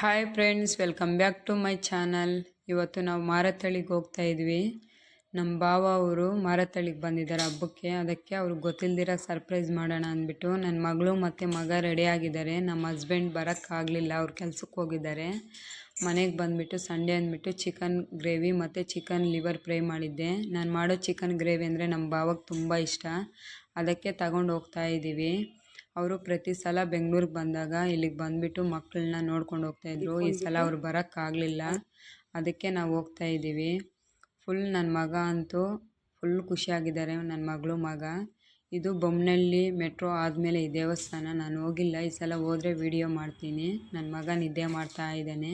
Hi friends welcome back to my channel ಇವತ್ತು ನಾವು ಮಾರತಳಿಗೆ ಹೋಗ್ತಾ ಇದ್ವಿ. ನಮ್ಮ ಬಾವ ಅವರು ಮಾರತಳಿಗೆ ಬಂದಿದ್ದಾರೆ ಹಬ್ಬಕ್ಕೆ. ಅದಕ್ಕೆ ಅವ್ರಿಗೆ ಗೊತ್ತಿಲ್ದಿರ ಸರ್ಪ್ರೈಸ್ ಮಾಡೋಣ ಅಂದ್ಬಿಟ್ಟು ನನ್ನ ಮಗಳು ಮತ್ತು ಮಗ ರೆಡಿ ಆಗಿದ್ದಾರೆ. ನಮ್ಮ ಹಸ್ಬೆಂಡ್ ಬರೋಕ್ಕಾಗಲಿಲ್ಲ ಅವ್ರು ಕೆಲ್ಸಕ್ಕೆ ಹೋಗಿದ್ದಾರೆ. ಮನೆಗೆ ಬಂದುಬಿಟ್ಟು ಸಂಡೇ ಅಂದ್ಬಿಟ್ಟು ಚಿಕನ್ ಗ್ರೇವಿ ಮತ್ತು ಚಿಕನ್ ಲಿವರ್ ಫ್ರೈ ಮಾಡಿದ್ದೆ. ನಾನು ಮಾಡೋ ಚಿಕನ್ ಗ್ರೇವಿ ಅಂದರೆ ನಮ್ಮ ಭಾವಕ್ಕೆ ತುಂಬ ಇಷ್ಟ. ಅದಕ್ಕೆ ತಗೊಂಡು ಹೋಗ್ತಾ ಇದ್ದೀವಿ. ಅವರು ಪ್ರತಿ ಸಲ ಬೆಂಗ್ಳೂರಿಗೆ ಬಂದಾಗ ಇಲ್ಲಿಗೆ ಬಂದುಬಿಟ್ಟು ಮಕ್ಕಳನ್ನ ನೋಡ್ಕೊಂಡು ಹೋಗ್ತಾಯಿದ್ರು ಈ ಸಲ ಅವ್ರು ಬರೋಕ್ಕಾಗಲಿಲ್ಲ ಅದಕ್ಕೆ ನಾವು ಹೋಗ್ತಾ ಇದ್ದೀವಿ ಫುಲ್ ನನ್ನ ಮಗ ಅಂತೂ ಫುಲ್ ಖುಷಿಯಾಗಿದ್ದಾರೆ ನನ್ನ ಮಗಳು ಮಗ. ಇದು ಬೊಮ್ಮನಹಳ್ಳಿ ಮೆಟ್ರೋ ಆದಮೇಲೆ ಈ ದೇವಸ್ಥಾನ. ನಾನು ಹೋಗಿಲ್ಲ. ಈ ಸಲ ಹೋದರೆ ವಿಡಿಯೋ ಮಾಡ್ತೀನಿ. ನನ್ನ ಮಗ ನಿದ್ದೆ ಮಾಡ್ತಾ ಇದ್ದಾನೆ.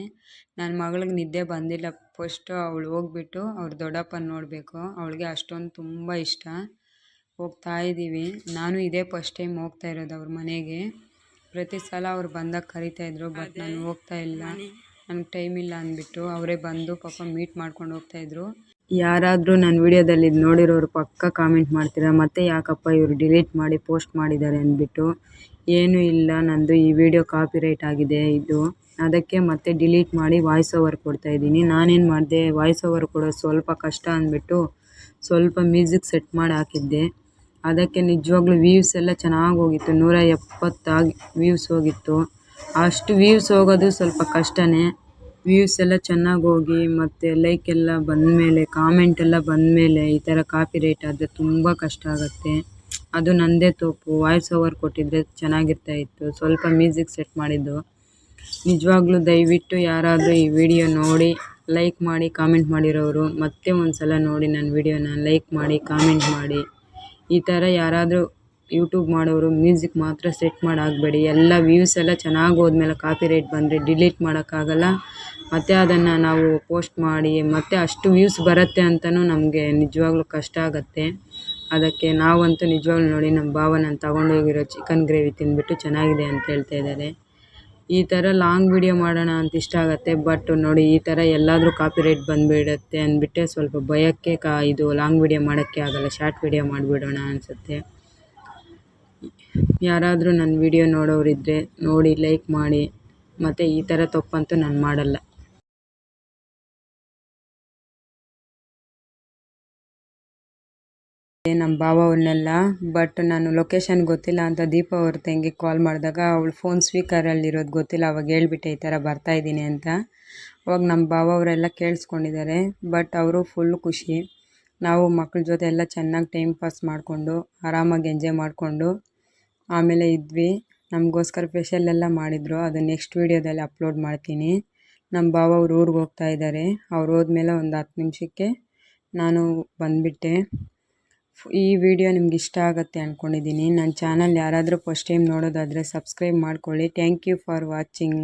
ನನ್ನ ಮಗಳಿಗೆ ನಿದ್ದೆ ಬಂದಿಲ್ಲ. ಫಸ್ಟು ಅವಳು ಹೋಗ್ಬಿಟ್ಟು ಅವ್ರ ದೊಡ್ಡಪ್ಪನ ನೋಡಬೇಕು. ಅವಳಿಗೆ ಅಷ್ಟೊಂದು ತುಂಬ ಇಷ್ಟ. ಹೋಗ್ತಾ ಇದ್ದೀವಿ. ನಾನು ಇದೇ ಫಸ್ಟ್ ಟೈಮ್ ಹೋಗ್ತಾ ಇರೋದು ಅವ್ರ ಮನೆಗೆ. ಪ್ರತಿ ಸಲ ಅವ್ರು ಬಂದಾಗ ಕರಿತಾಯಿದ್ರು ಬಟ್ ನಾನು ಹೋಗ್ತಾ ಇಲ್ಲ. ನನಗೆ ಟೈಮ್ ಇಲ್ಲ ಅಂದ್ಬಿಟ್ಟು ಅವರೇ ಬಂದು ಪಾಪ ಮೀಟ್ ಮಾಡ್ಕೊಂಡು ಹೋಗ್ತಾಯಿದ್ರು ಯಾರಾದರೂ ನನ್ನ ವಿಡಿಯೋದಲ್ಲಿ ಇದು ನೋಡಿರೋರು ಪಕ್ಕ ಕಾಮೆಂಟ್ ಮಾಡ್ತೀರಾ ಮತ್ತೆ ಯಾಕಪ್ಪ ಇವರು ಡಿಲೀಟ್ ಮಾಡಿ ಪೋಸ್ಟ್ ಮಾಡಿದ್ದಾರೆ ಅಂದ್ಬಿಟ್ಟು. ಏನೂ ಇಲ್ಲ ನಂದು ಈ ವಿಡಿಯೋ ಕಾಪಿರೈಟ್ ಆಗಿದೆ ಇದು. ಅದಕ್ಕೆ ಮತ್ತೆ ಡಿಲೀಟ್ ಮಾಡಿ ವಾಯ್ಸ್ ಓವರ್ ಕೊಡ್ತಾ ಇದ್ದೀನಿ. ನಾನೇನು ಮಾಡಿದೆ ವಾಯ್ಸ್ ಓವರ್ ಕೊಡೋದು ಸ್ವಲ್ಪ ಕಷ್ಟ ಅಂದ್ಬಿಟ್ಟು ಸ್ವಲ್ಪ ಮ್ಯೂಸಿಕ್ ಸೆಟ್ ಮಾಡಿ ಹಾಕಿದ್ದೆ. ಅದಕ್ಕೆ ನಿಜವಾಗ್ಲೂ ವ್ಯೂವ್ಸ್ ಎಲ್ಲ ಚೆನ್ನಾಗಿ ಹೋಗಿತ್ತು. ನೂರ ಎಪ್ಪತ್ತಾಗಿ ವ್ಯೂವ್ಸ್ ಹೋಗಿತ್ತು. ಅಷ್ಟು ವ್ಯೂವ್ಸ್ ಹೋಗೋದು ಸ್ವಲ್ಪ ಕಷ್ಟನೇ. ವ್ಯೂವ್ಸ್ ಎಲ್ಲ ಚೆನ್ನಾಗಿ ಹೋಗಿ, ಮತ್ತು ಲೈಕ್ ಎಲ್ಲ ಬಂದಮೇಲೆ ಕಾಮೆಂಟ್ ಎಲ್ಲ ಬಂದಮೇಲೆ ಈ ಥರ ಕಾಪಿ ರೇಟ್ ಆದರೆ ತುಂಬ ಕಷ್ಟ ಆಗುತ್ತೆ. ಅದು ನನ್ನದೇ ತೋಪು. ವಾಯ್ಸ್ ಓವರ್ ಕೊಟ್ಟಿದ್ದರೆ ಚೆನ್ನಾಗಿರ್ತಾ ಇತ್ತು. ಸ್ವಲ್ಪ ಮ್ಯೂಸಿಕ್ ಸೆಟ್ ಮಾಡಿದ್ದು. ನಿಜವಾಗ್ಲೂ ದಯವಿಟ್ಟು ಯಾರಾದರೂ ಈ ವಿಡಿಯೋ ನೋಡಿ ಲೈಕ್ ಮಾಡಿ ಕಾಮೆಂಟ್ ಮಾಡಿರೋರು, ಮತ್ತೆ ಒಂದು ಸಲ ನೋಡಿ ನನ್ನ ವಿಡಿಯೋನ ಲೈಕ್ ಮಾಡಿ ಕಾಮೆಂಟ್ ಮಾಡಿ. ಈ ಥರ ಯಾರಾದರೂ ಯೂಟ್ಯೂಬ್ ಮಾಡೋರು, ಮ್ಯೂಸಿಕ್ ಮಾತ್ರ ಸೆಟ್ ಮಾಡಿ ಹಾಕ್ಬೇಡಿ ಎಲ್ಲ ವ್ಯೂಸ್ ಎಲ್ಲ ಚೆನ್ನಾಗಿ ಹೋದ್ಮೇಲೆ ಕಾಪಿ ರೈಟ್ ಬಂದರೆ ಡಿಲೀಟ್ ಮಾಡೋಕ್ಕಾಗಲ್ಲ. ಮತ್ತು ಅದನ್ನು ನಾವು ಪೋಸ್ಟ್ ಮಾಡಿ, ಮತ್ತು ಅಷ್ಟು ವ್ಯೂಸ್ ಬರುತ್ತೆ ಅಂತಲೂ ನಮಗೆ ನಿಜವಾಗ್ಲೂ ಕಷ್ಟ ಆಗುತ್ತೆ. ಅದಕ್ಕೆ ನಾವಂತೂ ನಿಜವಾಗ್ಲೂ ನೋಡಿ ನಮ್ಮ ಭಾವ ನಾನು ತಗೊಂಡೋಗಿರೋ ಚಿಕನ್ ಗ್ರೇವಿ ತಿಂದ್ಬಿಟ್ಟು ಚೆನ್ನಾಗಿದೆ ಅಂತ ಹೇಳ್ತಾ ಇದ್ದಾರೆ. ಈ ಥರ ಲಾಂಗ್ ವಿಡಿಯೋ ಮಾಡೋಣ ಅಂತ ಇಷ್ಟ ಆಗುತ್ತೆ. ಬಟ್ ನೋಡಿ, ಈ ಥರ ಎಲ್ಲಾದರೂ ಕಾಪಿ ರೈಟ್ ಬಂದ್ಬಿಡುತ್ತೆ ಅಂದ್ಬಿಟ್ಟೆ ಸ್ವಲ್ಪ ಭಯಕ್ಕೆ ಕಾ, ಇದು ಲಾಂಗ್ ವಿಡಿಯೋ ಮಾಡೋಕ್ಕೆ ಆಗಲ್ಲ. ಶಾರ್ಟ್ ವಿಡಿಯೋ ಮಾಡಿಬಿಡೋಣ ಅನಿಸುತ್ತೆ. ಯಾರಾದರೂ ನನ್ನ ವಿಡಿಯೋ ನೋಡೋರಿದ್ರೆ ನೋಡಿ ಲೈಕ್ ಮಾಡಿ. ಮತ್ತು ಈ ಥರ ತಪ್ಪಂತೂ ನಾನು ಮಾಡಲ್ಲ. ನಮ್ಮ ಭಾವ ಅವ್ರನ್ನೆಲ್ಲ ಬಟ್ ನಾನು ಲೊಕೇಶನ್ ಗೊತ್ತಿಲ್ಲ ಅಂತ ದೀಪ ಅವ್ರ ತಂಗಿ ಕಾಲ್ ಮಾಡಿದಾಗ ಅವಳು ಫೋನ್ ಸ್ಪೀಕರಲ್ಲಿರೋದು ಗೊತ್ತಿಲ್ಲ, ಅವಾಗ ಹೇಳ್ಬಿಟ್ಟೆ ಈ ಥರ ಬರ್ತಾ ಇದ್ದೀನಿ ಅಂತ. ಅವಾಗ ನಮ್ಮ ಭಾವ ಅವರೆಲ್ಲ ಕೇಳಿಸ್ಕೊಂಡಿದ್ದಾರೆ ಬಟ್ ಅವರು ಫುಲ್ ಖುಷಿ. ನಾವು ಮಕ್ಕಳ ಜೊತೆ ಎಲ್ಲ ಚೆನ್ನಾಗಿ ಟೈಮ್ ಪಾಸ್ ಮಾಡಿಕೊಂಡು, ಆರಾಮಾಗಿ ಎಂಜಾಯ್ ಮಾಡಿಕೊಂಡು ಆಮೇಲೆ ಇದ್ವಿ. ನಮಗೋಸ್ಕರ ಸ್ಪೆಷಲ್ ಎಲ್ಲ ಮಾಡಿದರು, ಅದು ನೆಕ್ಸ್ಟ್ ವೀಡಿಯೋದಲ್ಲಿ ಅಪ್ಲೋಡ್ ಮಾಡ್ತೀನಿ. ನಮ್ಮ ಭಾವ ಅವ್ರು ಊರಿಗೆ ಹೋಗ್ತಾ ಇದ್ದಾರೆ, ಅವ್ರು ಹೋದ್ಮೇಲೆ ಒಂದು ಹತ್ತು ನಿಮಿಷಕ್ಕೆ ನಾನು ಬಂದುಬಿಟ್ಟೆ. ಈ ವಿಡಿಯೋ ನಿಮ್ಗೆ ಇಷ್ಟ ಆಗುತ್ತೆ ಅಂದ್ಕೊಂಡಿದ್ದೀನಿ ನನ್ನ ಚಾನಲ್ ಯಾರಾದರೂ ಫಸ್ಟ್ ಟೈಮ್ ನೋಡೋದಾದರೆ ಸಬ್ಸ್ಕ್ರೈಬ್ ಮಾಡ್ಕೊಳ್ಳಿ. Thank you for watching